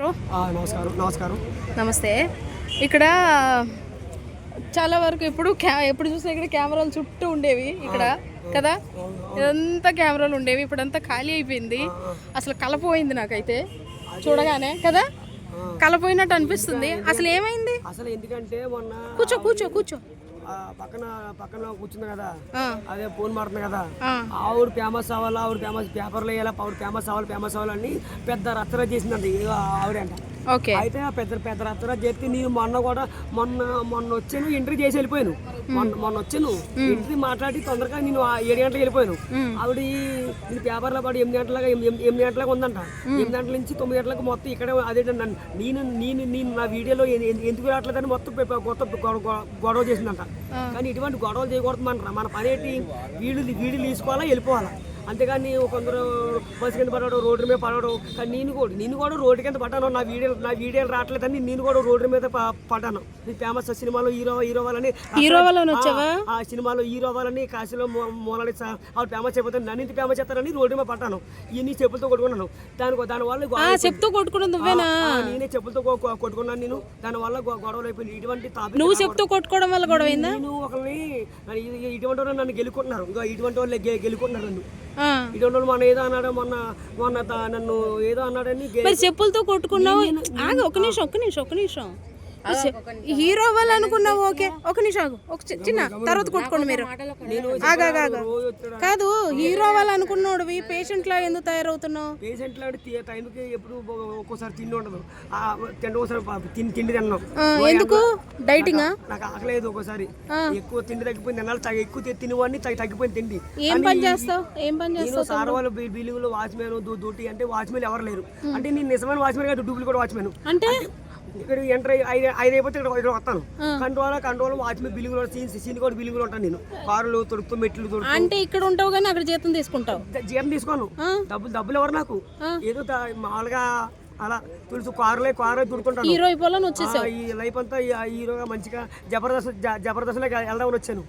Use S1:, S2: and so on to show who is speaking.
S1: ఆ, నమస్కారం నమస్కారం.
S2: నమస్తే. ఇక్కడ చాలా వరకు ఎప్పుడు క్యా ఎప్పుడు చూసినా ఇక్కడ కెమెరాలు చుట్టూ ఉండేవి ఇక్కడ కదా? ఇదంతా కెమెరాలు ఉండేవి ఇప్పుడంతా ఖాళీ అయిపోయింది. అసలు కలపోయింది నాకైతే. చూడగానే కదా? కలపోయినట్టు అనిపిస్తుంది. అసలు ఏమైంది?
S1: అసలు ఎందుకంటే మొన్న
S2: కూర్చో కూర్చో కూర్చో.
S1: పక్కన పక్కన కూర్చుంది కదా. అదే ఫోన్ మాడుతుంది కదా. ఆవిడ ఫేమస్ అవ్వాలి ఆవిడ ఫేమస్ పేపర్లో వేయాలి ఆవిడ ఫేమస్ అవ్వాలి ఫేమస్ అవ్వాలని పెద్ద రచ్చర చేసిందండి ఆవిడంట.
S2: ఓకే.
S1: అయితే ఆ పెద్ద పెద్ద రచ్చర చేస్తే నేను మొన్న కూడా మొన్న మొన్న వచ్చాను ఎంట్రీ చేసి వెళ్ళిపోయాను. మొన్న మొన్న వచ్చాను ఎంట్రీ మాట్లాడి తొందరగా నేను ఏడు గంటలకు వెళ్ళిపోయాను. ఆవిడ ఇది పేపర్లో పడి ఎనిమిది గంటలకు ఎనిమిది గంటలకు ఉందంట. ఎనిమిది గంటల నుంచి తొమ్మిది గంటలకు మొత్తం ఇక్కడే అదే నేను నేను నేను నా వీడియోలో ఎందుకు రావట్లేదని మొత్తం మొత్తం గొడవ చేసిందంట. కానీ ఇటువంటి గొడవలు చేయకూడదు మన మన పని ఏంటి? వీడియో వీడియో తీసుకోవాలా వెళ్ళిపోవాలా? అంతేగాని కొందరు బస్సు కింద పడడం రోడ్డు మీద పడడం కానీ నేను కూడా నేను కూడా రోడ్డు కింద పడ్డాను. నా వీడియో నా వీడియోలు రావట్లేదని నేను కూడా రోడ్డు మీద పడ్డాను. ఫేమస్ సినిమాలో హీరో హీరో వాళ్ళని
S2: హీరో వాళ్ళని వచ్చావా?
S1: ఆ సినిమాలో హీరో వాళ్ళని కాశీలో మూలని ఆవిడ ఫేమస్ అయిపోతుంది నన్ను ఇంత ఫేమస్ చేస్తారని రోడ్డు మీద పడ్డాను. ఇన్ని చెప్పులతో కొట్టుకున్నాను. దాని దాని వల్ల
S2: చెప్తూ కొట్టుకున్నది నువ్వేనా?
S1: నేనే చెప్పులతో కొట్టుకున్నాను నేను. దాని వల్ల గొడవలు అయిపోయింది ఇటువంటి
S2: నువ్వు చెప్తూ కొట్టుకోవడం వల్ల గొడవ
S1: నేను ఒకరిని ఇటువంటి వాళ్ళు నన్ను గెలుకుంటున్నారు. ఇటువంటి వాళ్ళు గెలుకుంటున్నారు నన్ను. ఇటువంటి మొన్న ఏదో అన్నాడు మొన్న మొన్న నన్ను ఏదో అన్నాడని
S2: మరి చెప్పులతో కొట్టుకున్నావు? ఒక నిమిషం ఒక్క నిమిషం ఒక్క నిమిషం. హీరో వాళ్ళు అనుకున్నావు ఓకే. ఒక నిమిషం ఒక చిన్న తర్వాత కొట్టుకోండి మీరు. ఆగు, ఆగు, ఆగు.
S1: రోజు వచ్చాడు?
S2: కాదు హీరో వాళ్ళు అనుకున్నాడు పేషెంట్ లా ఎందుకు తయారవుతున్నావు?
S1: పేషెంట్ తి- టైంకి ఎప్పుడు ఒక్కోసారి తిండి ఉండదు. ఆ తిండి ఒకసారి తిండి తిండి తిన్నాం.
S2: ఎందుకు? డైటింగా?
S1: నాకు ఆకలేదు ఒక్కోసారి ఎక్కువ తిండి తగ్గిపోయింది. తినాలి ఎక్కువ తినేవాడిని తగ్గి- తగ్గిపోయింది తిండి.
S2: ఏం పని చేస్తావు? ఏం పని చేస్తావు
S1: సార్ వాళ్ళు బిల్డింగ్లో వాచ్మెన్ డ్యూటీ అంటే వాచ్మెన్ ఎవరు లేరు. అంటే నేను నిజమైన వాచ్మెన్ కాదు డూప్లికేట్ వాచ్మెన్.
S2: అంటే
S1: ఇక్కడ ఎంటర్ అయ్యి ఐదు ఐదు అయిపోతే ఇక్కడ ఇక్కడ వస్తాను. కంట్రోల్ కంట్రోల్ వాచ్మెన్ బిల్డింగ్లో సీన్ సీన్ కూడా బిల్డింగ్లో ఉంటాను నేను. కారులు తొడుపుతూ మెట్లు తొడుపుతూ
S2: అంటే ఇక్కడ ఉంటావు కానీ అక్కడ జీతం తీసుకుంటావు.
S1: జీతం తీసుకోను. డబ్బులు డబ్బులు ఎవరు నాకు? ఏదో మామూలుగా అలా తులుసు కారులే కారు దుడుకుంటాను.
S2: హీరో అయిపోవాలని వచ్చేసావు.
S1: ఈ లైఫ్ అంతా హీరోగా మంచిగా జబర్దస్త్ జబర్దస్త్లోకి వెళ్దామని వచ్చాను.